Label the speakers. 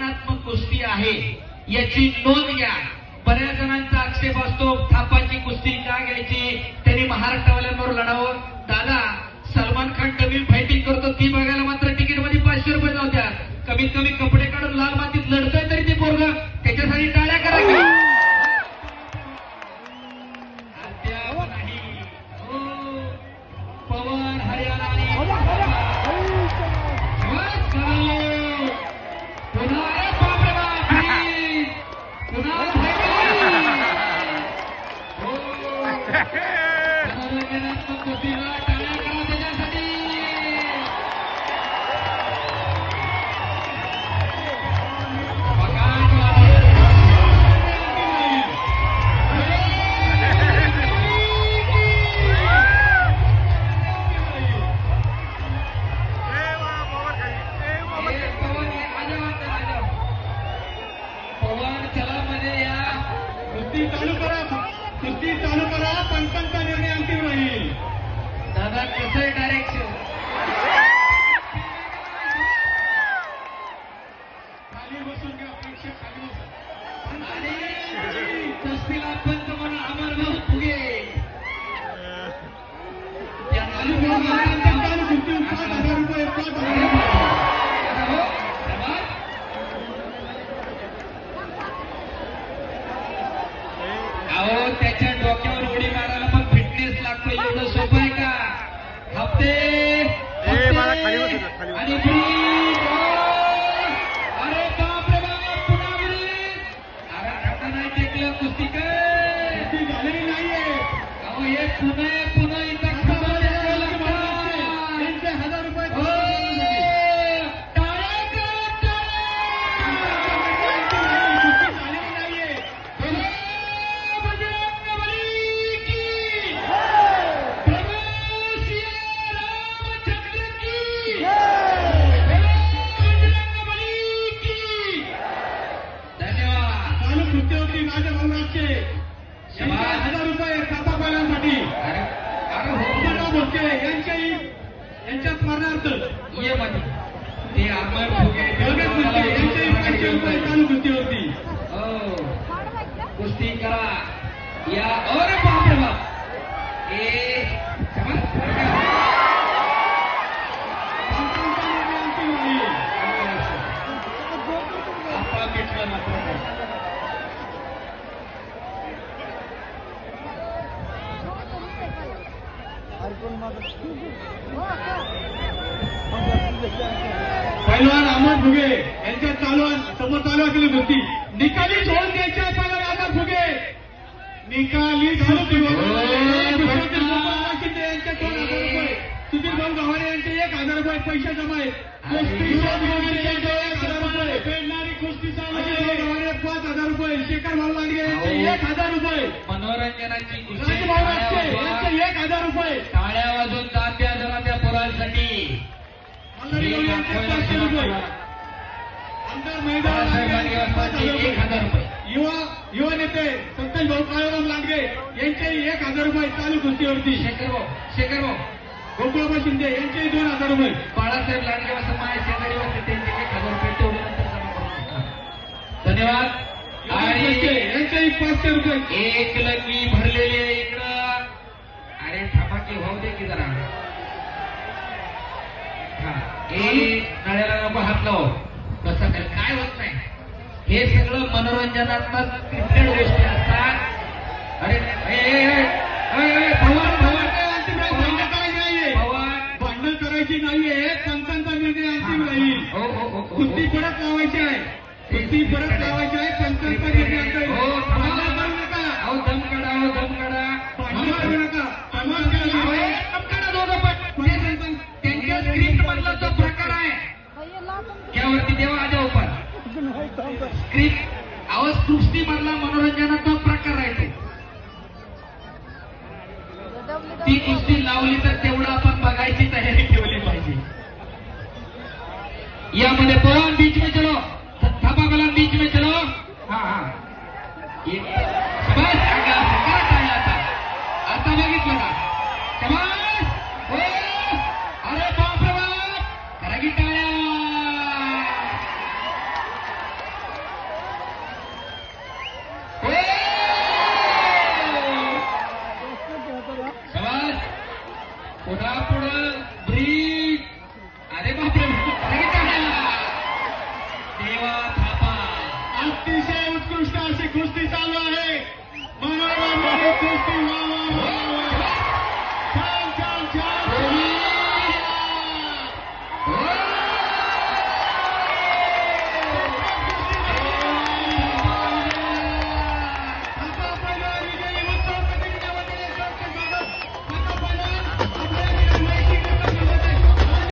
Speaker 1: मनोरंजनात्मक कुस्ती आहे याची नोंद घ्या. बऱ्याच जणांचा आक्षेप असतो थापाची कुस्ती का घ्यायची? त्यांनी महाराष्ट्रावाल्यांबरोबर लढावं. दादा सलमान खान कमी फायटिंग करतो ती बघायला मात्र तिकीटमध्ये पाचशे रुपये जाऊ द्या. कमीत कमी
Speaker 2: कुस्ती चालू करा. कुस्ती चालू करा. पंचांचा निर्णय अंतिम राहील.
Speaker 1: दादा कसं डायरेक्शन
Speaker 2: खाली बसून घ्या प्रेक्षक खाली बसून.
Speaker 1: कुस्तीला पंच म्हणून अमरभाऊ फुगे
Speaker 2: कुस्ती
Speaker 1: काय
Speaker 2: झालेली नाहीये.
Speaker 1: अहो हे
Speaker 2: यांच्या स्मरणार्थ
Speaker 1: ये मध्ये ते अमर फुगे
Speaker 2: भोसले यांच्याही पाचशे रुपये चालू कुस्ती होती.
Speaker 1: हो. कुस्ती करा. या और बाप रे बाप. ए भेटलं मात्र
Speaker 2: पैलवान अहमद फुगे यांच्या चालू समोर चालू असलेली कुस्ती निकाली झोन द्यायच्या पैलवान अहमद फुगे. निकाली सुधीर भाऊ. गव्हाणे यांचे एक हजार रुपये पैसे जमा आहेत. कुस्ती गव्हाणे पाच हजार रुपये. शेखर भाऊ लांडगे यांचे एक हजार रुपये.
Speaker 1: मनोरंजनाची.
Speaker 2: एक हजार युवा युवा नेते संतोष भाऊ काळूराम लांडगे यांचेही एक हजार रुपये चालू कुस्तीवरती
Speaker 1: शेखर भाऊ शेखर भाऊ
Speaker 2: गोकुळबा शिंदे यांचेही दोन हजार रुपये
Speaker 1: बाळासाहेब लांडगे शेजारी त्यांचे एक हजार रुपये. धन्यवाद. आणि
Speaker 2: यांचेही पाचशे रुपये.
Speaker 1: एक लगी भरलेली हा ए नळ्याला नको हात लाव कसं काय काय होत नाही. हे सगळं मनोरंजनात्मक क्रिकेट गोष्टी असतात. अरे
Speaker 2: भांडण करायची नाहीये?
Speaker 1: भवान
Speaker 2: भांडण करायची नाहीये पंचांचा निर्णय अंतिम राहील
Speaker 1: हो हो. हो, हो
Speaker 2: कुस्ती परत लावायची आहे. कुस्ती परत लावायची आहे पंचांचा निर्णय अंतिम
Speaker 1: हो दम अहो दम काढा.
Speaker 2: भांडण करू नका.
Speaker 1: आहे त्यावरती देवा आजा उपर स्क्रिप्ट आवाज सृष्टी मधला मनोरंजनाचा प्रकार आहे तो. ती कुस्ती लावली तर तेवढं आपण बघायची तयारी ठेवली पाहिजे. यामध्ये पवन बीच में चलो. थप्पा बीच में चलो. हा हा. अरे बापरे देवा थापा.
Speaker 2: अतिशय उत्कृष्ट अशी कुस्ती चालू आहे.